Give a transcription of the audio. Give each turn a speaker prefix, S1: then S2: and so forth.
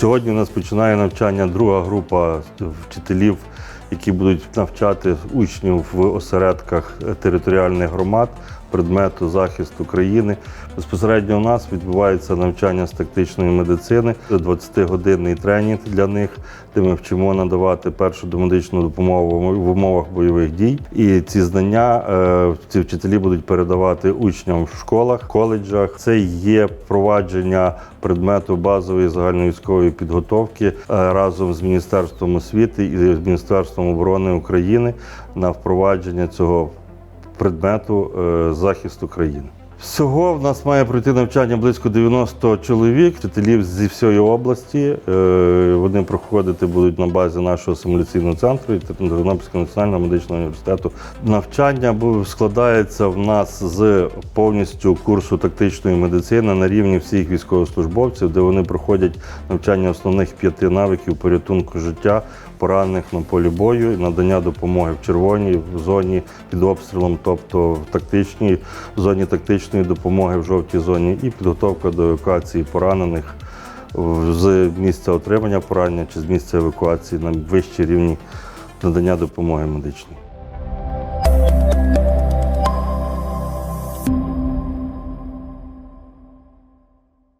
S1: Сьогодні у нас починає навчання друга група вчителів, які будуть навчати учнів в осередках територіальних громад предмету захисту країни. Безпосередньо у нас відбувається навчання з тактичної медицини, 20-годинний тренінг для них, де ми вчимо надавати першу домедичну допомогу в умовах бойових дій. І ці знання е, ці вчителі будуть передавати учням в школах, коледжах. Це є впровадження предмету базової загальновійськової підготовки е, разом з Міністерством освіти і з Міністерством оборони України на впровадження цього предмету е, захисту країни. Всього в нас має пройти навчання близько 90 чоловік, вчителів зі всієї області. Е, Вони проходити будуть на базі нашого симуляційного центру і Тернопільського національного медичного університету. Навчання складається в нас з повністю курсу тактичної медицини на рівні всіх військовослужбовців, де вони проходять навчання основних п'яти навиків порятунку життя, поранених на полі бою, і надання допомоги в червоній в зоні під обстрілом, тобто в тактичній в зоні тактичної допомоги в жовтій зоні, і підготовка до евакуації поранених з місця отримання поранення чи з місця евакуації на вищій рівні надання допомоги медичної.